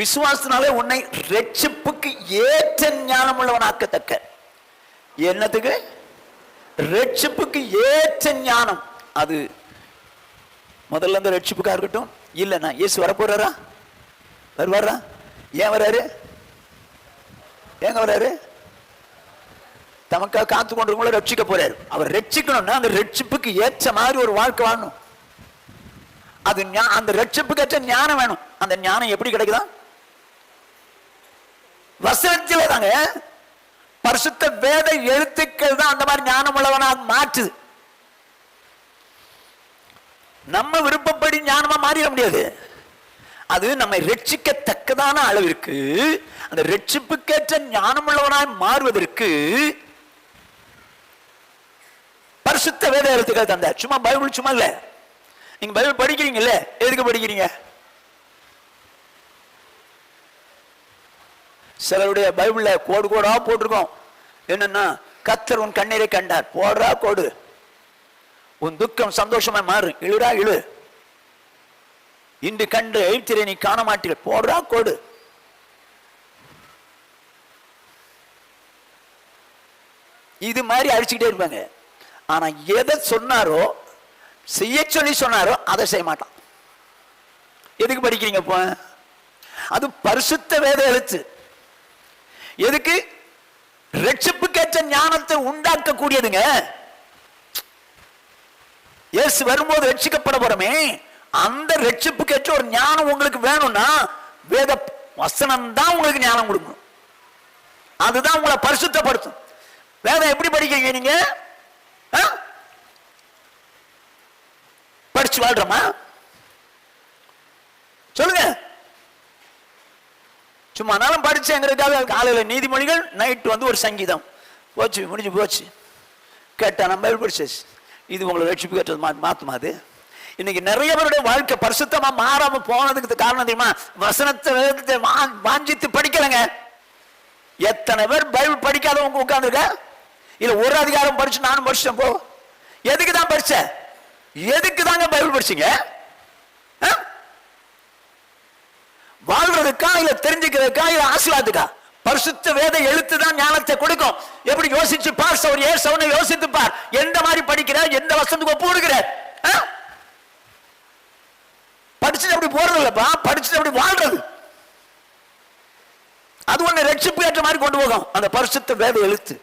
விசுவாசத்தினாலே உன்னை ரட்சிப்புக்கு ஏற்ற ஞானம் உள்ளவனாக்கத்தக்க என்னத்துக்கு? ரட்சிப்புக்கு ஏற்ற ஞானம். அது முதல்ல இந்த ரட்சிப்புக்காக இருக்கட்டும். இல்லைண்ணா இயேசு வரப்போறாரா? வருவாரா? ஏன் வராரு? ஏங்க வராரு? தமக்காக காத்து கொண்டவங்கள ரட்சிக்க போறாரு. அவர் ரட்சிக்கணும்னா அந்த ரட்சிப்புக்கு ஏற்ற மாதிரி ஒரு வாழ்க்கை வாழணும். அது ஞா- அந்த ரட்சிப்புக்கு ஏற்ற ஞானம் வேணும். அந்த ஞானம் எப்படி கிடைக்குதா? வசனத்தில் தாங்க பரிசுத்த வேத எழுத்துக்கள் தான் அந்த மாதிரி ஞானம் உள்ளவனாக மாற்றுது. நம்ம விருப்பப்படி ஞானமா மாறிட முடியாது. அது நம்மை ரட்சிக்கத்தக்கதான அளவிற்கு அந்த ரட்சிப்புக்கேற்ற ஞானமுள்ளவனாய் மாறுவதற்கு பரிசுத்த வேத எழுத்துக்கள் தந்த சும்மா பைபிள் சும்மா இல்ல. நீங்க பைபிள் படிக்கிறீங்கல்ல? எதுக்கு படிக்கிறீங்க? சிலருடைய பைபிள்ல கோடு கோடா போட்டிருக்கோம். என்னன்னா கத்தர் உன் கண்ணீரை கண்டார். போடுறா கோடு. உன் துக்கம் சந்தோஷமா மாறு. இழுடா இழு. இன்று கண்டு எழுத்திரை நீ காண மாட்டீர்கள் போடுறா கோடு. இது மாதிரி அடிச்சுக்கிட்டே இருப்பாங்க. ஆனா எதை சொன்னாரோ செய்ய சொல்லி சொன்னாரோ அதை செய்ய மாட்டான். எதுக்கு படிக்கிறீங்க இப்போ அது பரிசுத்த வேத எழுத்து. எதுக்கு? ரட்சிப்புக்கேற்ற ஞானத்தை உண்டாக்கக்கூடியதுங்க. இயேசு வரும்போது ரட்சிக்கப்பட போறமே. அந்த ரட்சிப்புக்கேற்ற ஒரு ஞானம் உங்களுக்கு வேணும்னா வேத வசனம் தான் உங்களுக்கு ஞானம் கொடுக்கும். அதுதான் உங்களை பரிசுத்தப்படுத்தும். வேதம் எப்படி படிக்கிறீங்க நீங்க? ஆ? படிச்சு வாழ்றோமா? சொல்லுங்க. சும்மா நாளும் படிச்சேங்கிறதுக்காக காலையில் நீதிமொழிகள் நைட் வந்து ஒரு சங்கீதம். போச்சு முடிஞ்சு போச்சு. கேட்டால் நம்ம பைபிள் படிச்சாச்சு. இது உங்களை ரட்சிப்பு கேட்டது மா மாத்துமா அது? இன்னைக்கு நிறைய பேருடைய வாழ்க்கை பரிசுத்தமாக மாறாமல் போனதுக்கு காரணம் தெரியுமா? வசனத்தை வேதத்தை வா- வாஞ்சித்து படிக்கலைங்க. எத்தனை பேர் பைபிள் படிக்காதவங்க உட்காந்துருக்க இல்லை ஒரு அதிகாரம் படிச்சு நானும் படிச்சேன் போ. எதுக்கு தான் படித்தேன் எதுக்கு தாங்க பைபிள் படிச்சீங்க? வாழ்றதுக்கா இல்ல தெரிஞ்சுக்கிறதுக்கா இல்ல ஆசீர்வாதுக்கா பரிசுத்த வேத எழுத்து தான் ஞானத்தை கொடுக்கும். எப்படி யோசிச்சு பார் சவுன் ஏ சவுனை யோசித்து பார். எந்த மாதிரி படிக்கிற எந்த வசனத்துக்கு ஒப்பு கொடுக்கிற படிச்சுட்டு அப்படி போறது இல்லப்பா படிச்சுட்டு அப்படி வாழ்றது. அது ஒண்ணு ரட்சிப்பு ஏற்ற மாதிரி கொண்டு போகும். அந்த பரிசுத்த வேத எழுத்து.